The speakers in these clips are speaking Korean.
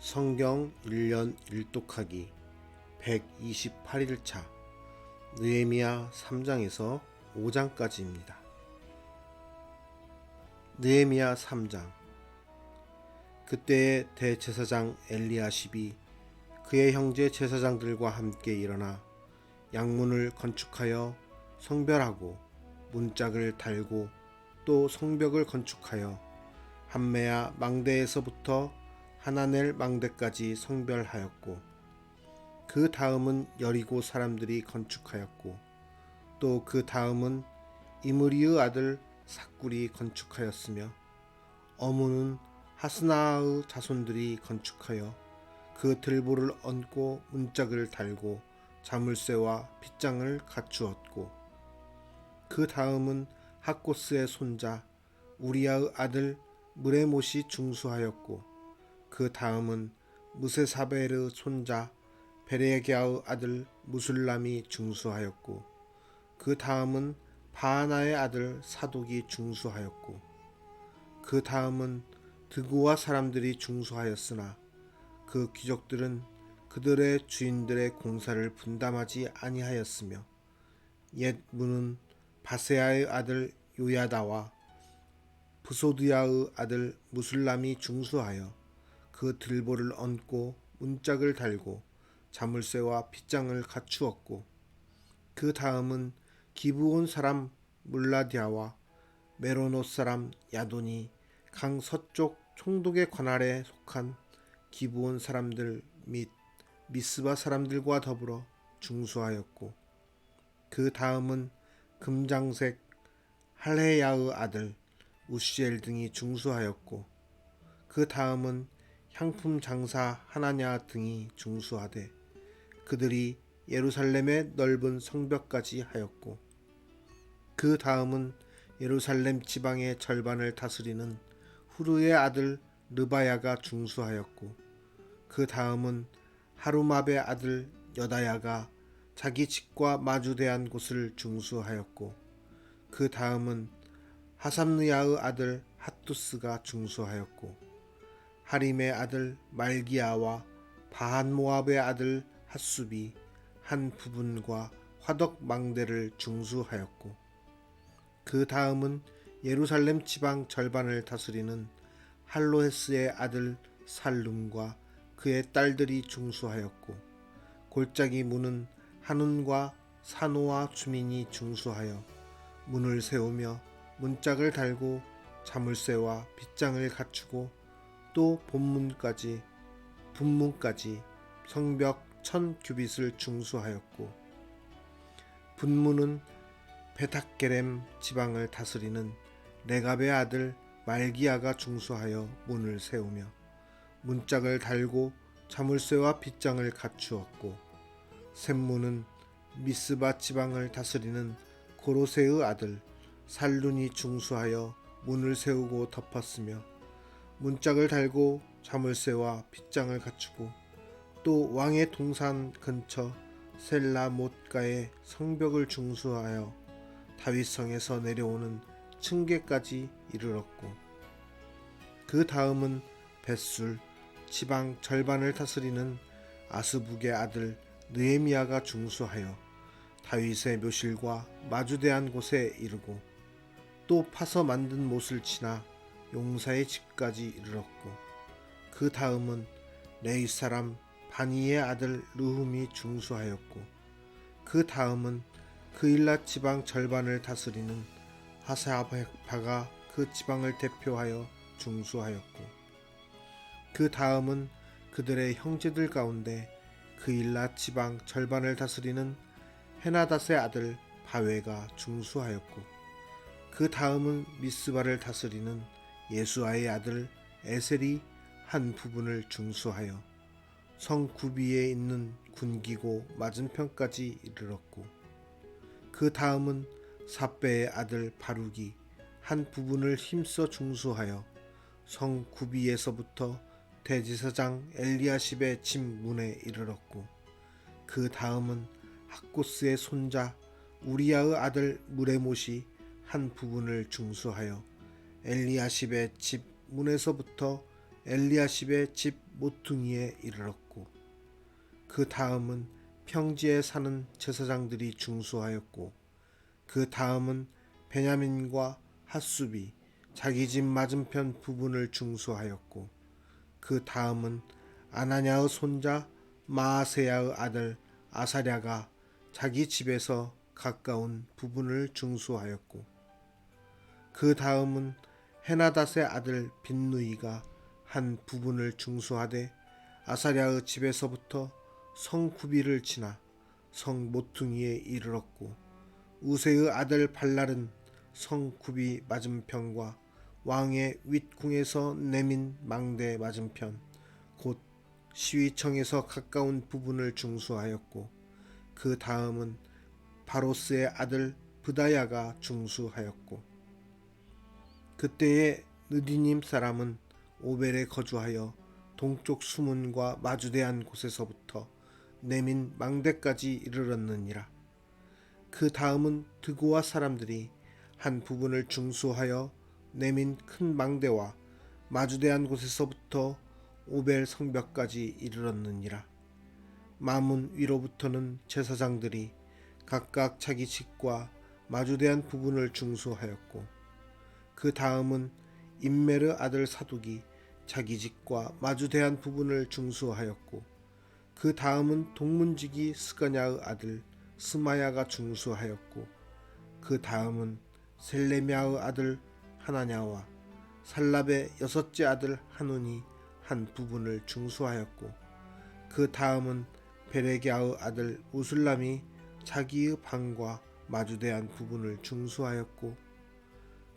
성경 1년 1독하기 128일차 느헤미야 3장에서 5장까지입니다. 느헤미야 3장 그때의 대제사장 엘리야십이 그의 형제 제사장들과 함께 일어나 양문을 건축하여 성별하고 문짝을 달고 또 성벽을 건축하여 한메야 망대에서부터 하나넬 망대까지 성별하였고 그 다음은 여리고 사람들이 건축하였고 또 그 다음은 이므리의 아들 삭굴이 건축하였으며 어무는 하스나의 자손들이 건축하여 그 들보를 얹고 문짝을 달고 자물쇠와 빗장을 갖추었고 그 다음은 학고스의 손자 우리아의 아들 무레못이 중수하였고 그 다음은 무세사베르 손자 베레게아의 아들 무술람이 중수하였고 그 다음은 바하나의 아들 사독이 중수하였고 그 다음은 드고와 사람들이 중수하였으나 그 귀족들은 그들의 주인들의 공사를 분담하지 아니하였으며 옛 문은 바세아의 아들 요야다와 부소드야의 아들 무술람이 중수하여 그 들보를 얹고 문짝을 달고 자물쇠와 빗장을 갖추었고 그 다음은 기브온 사람 물라디아와 메로노 사람 야돈이 강 서쪽 총독의 관할에 속한 기브온 사람들 및 미스바 사람들과 더불어 중수하였고 그 다음은 금장색 할헤야의 아들 우시엘 등이 중수하였고 그 다음은 향품 장사 하나냐 등이 중수하되 그들이 예루살렘의 넓은 성벽까지 하였고 그 다음은 예루살렘 지방의 절반을 다스리는 후르의 아들 르바야가 중수하였고 그 다음은 하루마베 아들 여다야가 자기 집과 마주대한 곳을 중수하였고 그 다음은 하삼느야의 아들 핫투스가 중수하였고 하림의 아들 말기야와 바한모압의 아들 핫수비 한 부분과 화덕 망대를 중수하였고 그 다음은 예루살렘 지방 절반을 다스리는 할로헤스의 아들 살룸과 그의 딸들이 중수하였고 골짜기 문은 한운과 사노와 주민이 중수하여 문을 세우며 문짝을 달고 자물쇠와 빗장을 갖추고 또 본문까지 분문까지 성벽 천 규빗을 중수하였고 분문은 베탁게렘 지방을 다스리는 레갑의 아들 말기야가 중수하여 문을 세우며 문짝을 달고 자물쇠와 빗장을 갖추었고 샘문은 미스바 지방을 다스리는 고로세의 아들 살룬이 중수하여 문을 세우고 덮었으며 문짝을 달고 자물쇠와 빗장을 갖추고 또 왕의 동산 근처 셀라 못가의 성벽을 중수하여 다윗성에서 내려오는 층계까지 이르렀고 그 다음은 벳술 지방 절반을 다스리는 아스북의 아들 느헤미야가 중수하여 다윗의 묘실과 마주대한 곳에 이르고 또 파서 만든 못을 치나 용사의 집까지 이르렀고 그 다음은 레이 사람 바니의 아들 르훔이 중수하였고 그 다음은 그일라 지방 절반을 다스리는 하사바가 그 지방을 대표하여 중수하였고 그 다음은 그들의 형제들 가운데 그일라 지방 절반을 다스리는 헤나닷의 아들 바웨가 중수하였고 그 다음은 미스바를 다스리는 예수아의 아들 에셀이 한 부분을 중수하여 성 구비에 있는 군기고 맞은편까지 이르렀고 그 다음은 사배의 아들 바룩이 한 부분을 힘써 중수하여 성 구비에서부터 대지사장 엘리야십의 집 문에 이르렀고 그 다음은 학고스의 손자 우리야의 아들 무레못이 한 부분을 중수하여 엘리야십의 집 문에서부터 엘리야십의 집 모퉁이에 이르렀고 그 다음은 평지에 사는 제사장들이 중수하였고 그 다음은 베냐민과 핫수비 자기 집 맞은편 부분을 중수하였고 그 다음은 아나냐의 손자 마아세야의 아들 아사랴가 자기 집에서 가까운 부분을 중수하였고 그 다음은 헤나닷의 아들 빈누이가 한 부분을 중수하되 아사랴의 집에서부터 성 구비를 지나 성 모퉁이에 이르렀고 우세의 아들 발랄은 성 구비 맞은편과 왕의 윗궁에서 내민 망대 맞은편 곧 시위청에서 가까운 부분을 중수하였고 그 다음은 바로스의 아들 브다야가 중수하였고 그때의 느디님 사람은 오벨에 거주하여 동쪽 수문과 마주대한 곳에서부터 내민 망대까지 이르렀느니라. 그 다음은 드고와 사람들이 한 부분을 중수하여 내민 큰 망대와 마주대한 곳에서부터 오벨 성벽까지 이르렀느니라. 마문 위로부터는 제사장들이 각각 자기 집과 마주대한 부분을 중수하였고 그 다음은 임메르 아들 사독이 자기 집과 마주대한 부분을 중수하였고 그 다음은 동문지기 스가냐의 아들 스마야가 중수하였고 그 다음은 셀레미아의 아들 하나냐와 살랍의 여섯째 아들 하논이 한 부분을 중수하였고 그 다음은 베레기아의 아들 우슬람이 자기의 방과 마주대한 부분을 중수하였고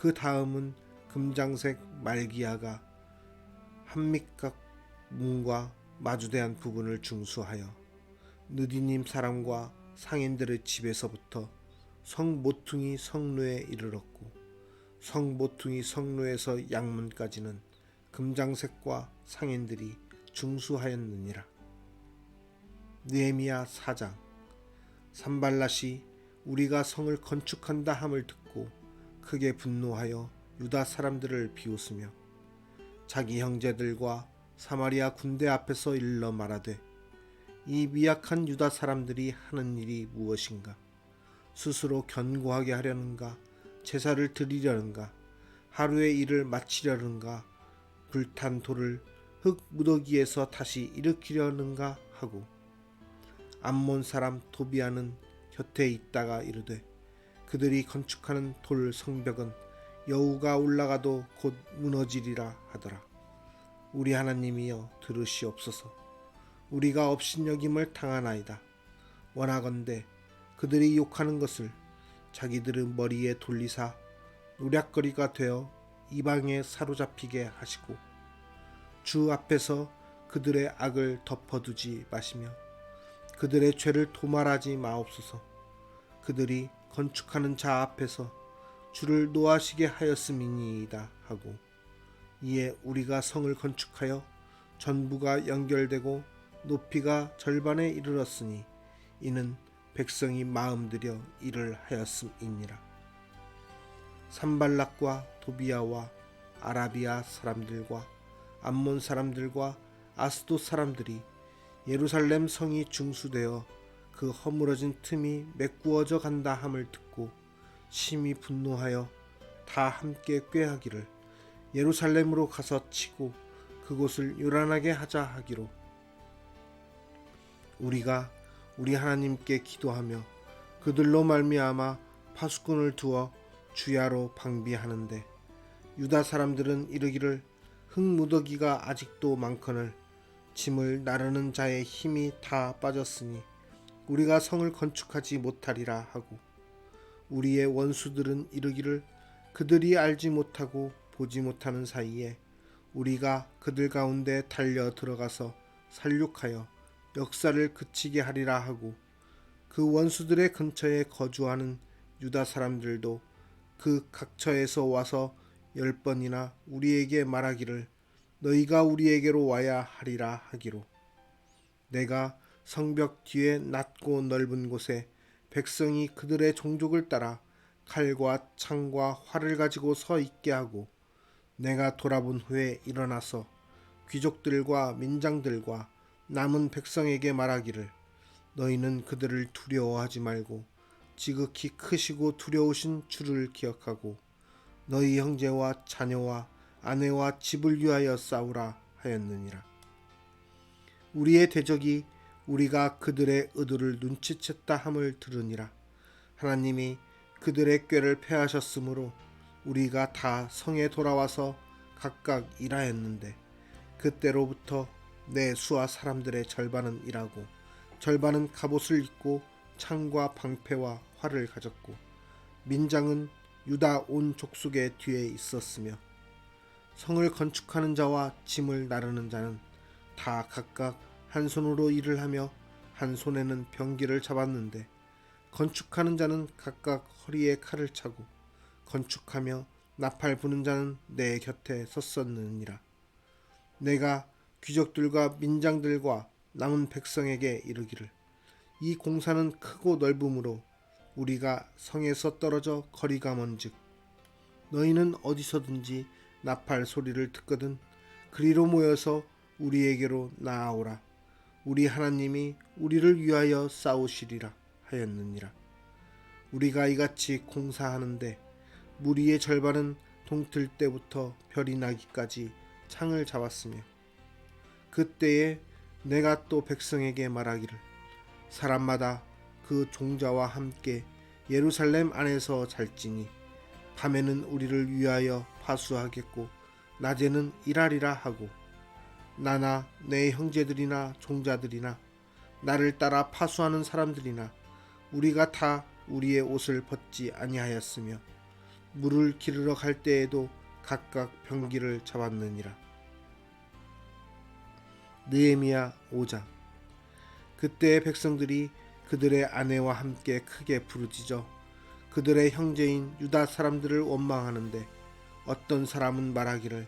그 다음은 금장색 말기야가 한밑각 문과 마주대한 부분을 중수하여 느디님 사람과 상인들의 집에서부터 성 모퉁이 성루에 이르렀고 성 모퉁이 성루에서 양문까지는 금장색과 상인들이 중수하였느니라. 느헤미야 사장 산발랏이 우리가 성을 건축한다 함을 듣고 크게 분노하여 유다 사람들을 비웃으며 자기 형제들과 사마리아 군대 앞에서 일러 말하되 이 미약한 유다 사람들이 하는 일이 무엇인가? 스스로 견고하게 하려는가? 제사를 드리려는가? 하루의 일을 마치려는가? 불탄 돌을 흙 무더기에서 다시 일으키려는가? 하고 암몬 사람 도비아는 곁에 있다가 이르되 그들이 건축하는 돌 성벽은 여우가 올라가도 곧 무너지리라 하더라. 우리 하나님이여 들으시옵소서. 우리가 업신여김을 당하나이다. 원하건대 그들이 욕하는 것을 자기들의 머리에 돌리사 노략거리가 되어 이방에 사로잡히게 하시고 주 앞에서 그들의 악을 덮어두지 마시며 그들의 죄를 도말하지 마옵소서. 그들이 건축하는 자 앞에서 주를 노하시게 하였음이니이다 하고 이에 우리가 성을 건축하여 전부가 연결되고 높이가 절반에 이르렀으니 이는 백성이 마음 들여 일을 하였음이니라. 산발락과 도비아와 아라비아 사람들과 암몬 사람들과 아스도 사람들이 예루살렘 성이 중수되어 그 허물어진 틈이 메꾸어져 간다 함을 듣고 심히 분노하여 다 함께 꾀하기를 예루살렘으로 가서 치고 그곳을 요란하게 하자 하기로. 우리가 우리 하나님께 기도하며 그들로 말미암아 파수꾼을 두어 주야로 방비하는데 유다 사람들은 이르기를 흙무더기가 아직도 많거늘 짐을 나르는 자의 힘이 다 빠졌으니 우리가 성을 건축하지 못하리라 하고 우리의 원수들은 이르기를 그들이 알지 못하고 보지 못하는 사이에 우리가 그들 가운데 달려 들어가서 살육하여 역사를 그치게 하리라 하고 그 원수들의 근처에 거주하는 유다 사람들도 그 각처에서 와서 열 번이나 우리에게 말하기를 너희가 우리에게로 와야 하리라 하기로 내가 성벽 뒤에 낮고 넓은 곳에 백성이 그들의 종족을 따라 칼과 창과 활을 가지고 서 있게 하고 내가 돌아본 후에 일어나서 귀족들과 민장들과 남은 백성에게 말하기를 너희는 그들을 두려워하지 말고 지극히 크시고 두려우신 주를 기억하고 너희 형제와 자녀와 아내와 집을 위하여 싸우라 하였느니라. 우리의 대적이 우리가 그들의 의도를 눈치챘다 함을 들으니라. 하나님이 그들의 꾀를 패하셨으므로 우리가 다 성에 돌아와서 각각 일하였는데 그때로부터 내 수하 사람들의 절반은 일하고 절반은 갑옷을 입고 창과 방패와 활을 가졌고 민장은 유다 온 족속의 뒤에 있었으며 성을 건축하는 자와 짐을 나르는 자는 다 각각 한 손으로 일을 하며 한 손에는 병기를 잡았는데 건축하는 자는 각각 허리에 칼을 차고 건축하며 나팔 부는 자는 내 곁에 섰었느니라. 내가 귀족들과 민장들과 남은 백성에게 이르기를 이 공사는 크고 넓음으로 우리가 성에서 떨어져 거리가 먼즉 너희는 어디서든지 나팔 소리를 듣거든 그리로 모여서 우리에게로 나아오라 우리 하나님이 우리를 위하여 싸우시리라 하였느니라. 우리가 이같이 공사하는데 무리의 절반은 동틀 때부터 별이 나기까지 창을 잡았으며 그때에 내가 또 백성에게 말하기를 사람마다 그 종자와 함께 예루살렘 안에서 잘지니 밤에는 우리를 위하여 파수하겠고 낮에는 일하리라 하고 나나 내 형제들이나 종자들이나 나를 따라 파수하는 사람들이나 우리가 다 우리의 옷을 벗지 아니하였으며 물을 기르러 갈 때에도 각각 병기를 잡았느니라. 느헤미야 5장 그때 백성들이 그들의 아내와 함께 크게 부르짖어 그들의 형제인 유다 사람들을 원망하는데 어떤 사람은 말하기를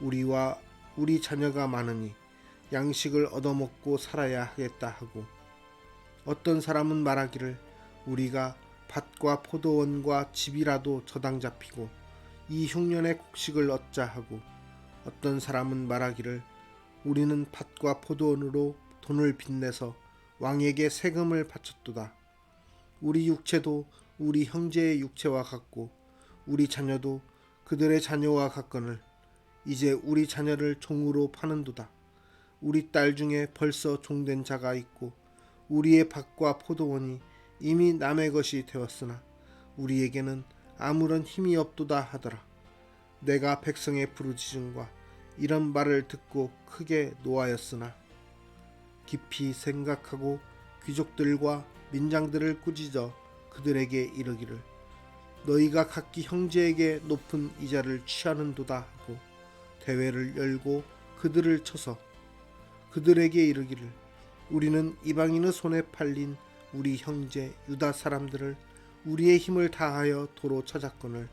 우리와 우리 자녀가 많으니 양식을 얻어먹고 살아야 하겠다 하고 어떤 사람은 말하기를 우리가 밭과 포도원과 집이라도 저당 잡히고 이 흉년의 곡식을 얻자 하고 어떤 사람은 말하기를 우리는 밭과 포도원으로 돈을 빚내서 왕에게 세금을 바쳤도다. 우리 육체도 우리 형제의 육체와 같고 우리 자녀도 그들의 자녀와 같거늘 이제 우리 자녀를 종으로 파는도다. 우리 딸 중에 벌써 종된 자가 있고 우리의 밭과 포도원이 이미 남의 것이 되었으나 우리에게는 아무런 힘이 없도다 하더라. 내가 백성의 부르짖음과 이런 말을 듣고 크게 노하였으나 깊이 생각하고 귀족들과 민장들을 꾸짖어 그들에게 이르기를 너희가 각기 형제에게 높은 이자를 취하는도다 하고 대회를 열고 그들을 쳐서 그들에게 이르기를 우리는 이방인의 손에 팔린 우리 형제 유다 사람들을 우리의 힘을 다하여 도로 찾았거늘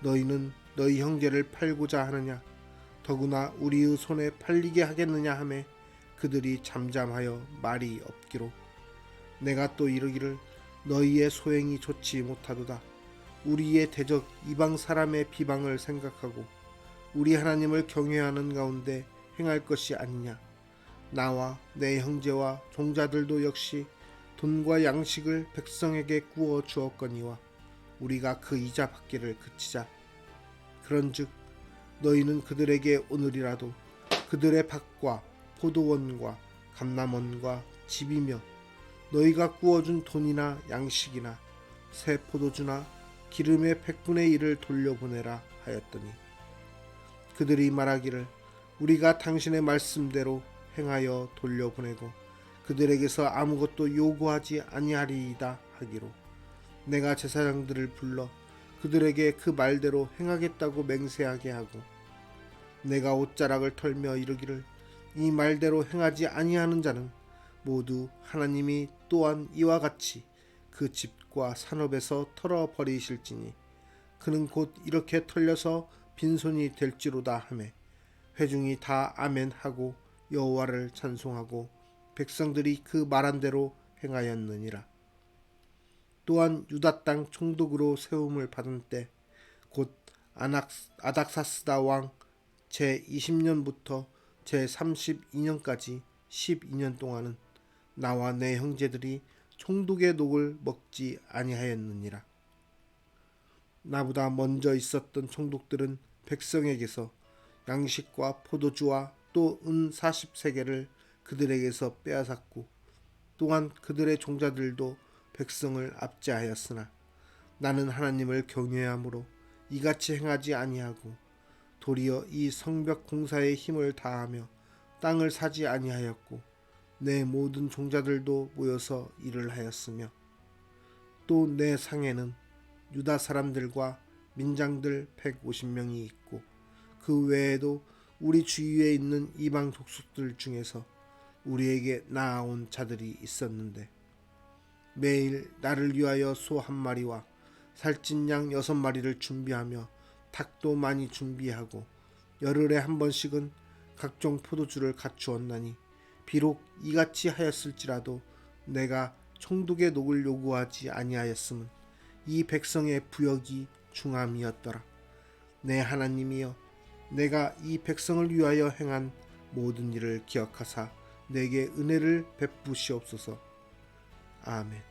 너희는 너희 형제를 팔고자 하느냐? 더구나 우리의 손에 팔리게 하겠느냐 하매 그들이 잠잠하여 말이 없기로. 내가 또 이르기를 너희의 소행이 좋지 못하도다. 우리의 대적 이방 사람의 비방을 생각하고 우리 하나님을 경외하는 가운데 행할 것이 아니냐. 나와 내 형제와 종자들도 역시 돈과 양식을 백성에게 구워 주었거니와 우리가 그 이자 받기를 그치자. 그런즉 너희는 그들에게 오늘이라도 그들의 밭과 포도원과 감남원과 집이며 너희가 구워준 돈이나 양식이나 새 포도주나 기름의 백분의 일을 돌려보내라 하였더니 그들이 말하기를 우리가 당신의 말씀대로 행하여 돌려보내고 그들에게서 아무것도 요구하지 아니하리이다 하기로 내가 제사장들을 불러 그들에게 그 말대로 행하겠다고 맹세하게 하고 내가 옷자락을 털며 이르기를 이 말대로 행하지 아니하는 자는 모두 하나님이 또한 이와 같이 그 집과 산업에서 털어 버리실지니 그는 곧 이렇게 털려서 빈손이 될지로다 하매 회중이 다 아멘하고 여호와를 찬송하고 백성들이 그 말한 대로 행하였느니라 또한 유다 땅 총독으로 세움을 받은 때 곧 아닥사스다 왕 제 20년부터 제 32년까지 12년 동안은 나와 내 형제들이 총독의 녹을 먹지 아니하였느니라. 나보다 먼저 있었던 총독들은 백성에게서 양식과 포도주와 또 은 40세계를 그들에게서 빼앗았고 또한 그들의 종자들도 백성을 압제하였으나 나는 하나님을 경외함으로 이같이 행하지 아니하고 도리어 이 성벽 공사에 힘을 다하며 땅을 사지 아니하였고 내 모든 종자들도 모여서 일을 하였으며 또 내 상에는 유다 사람들과 민장들 150명이 있고 그 외에도 우리 주위에 있는 이방 족속들 중에서 우리에게 나아온 자들이 있었는데 매일 나를 위하여 소 한 마리와 살찐 양 여섯 마리를 준비하며 닭도 많이 준비하고 열흘에 한 번씩은 각종 포도주를 갖추었나니 비록 이같이 하였을지라도 내가 총독의 녹을 요구하지 아니하였음은 이 백성의 부역이 중함이었더라. 내 하나님이여 내가 이 백성을 위하여 행한 모든 일을 기억하사 내게 은혜를 베푸시옵소서. 아멘.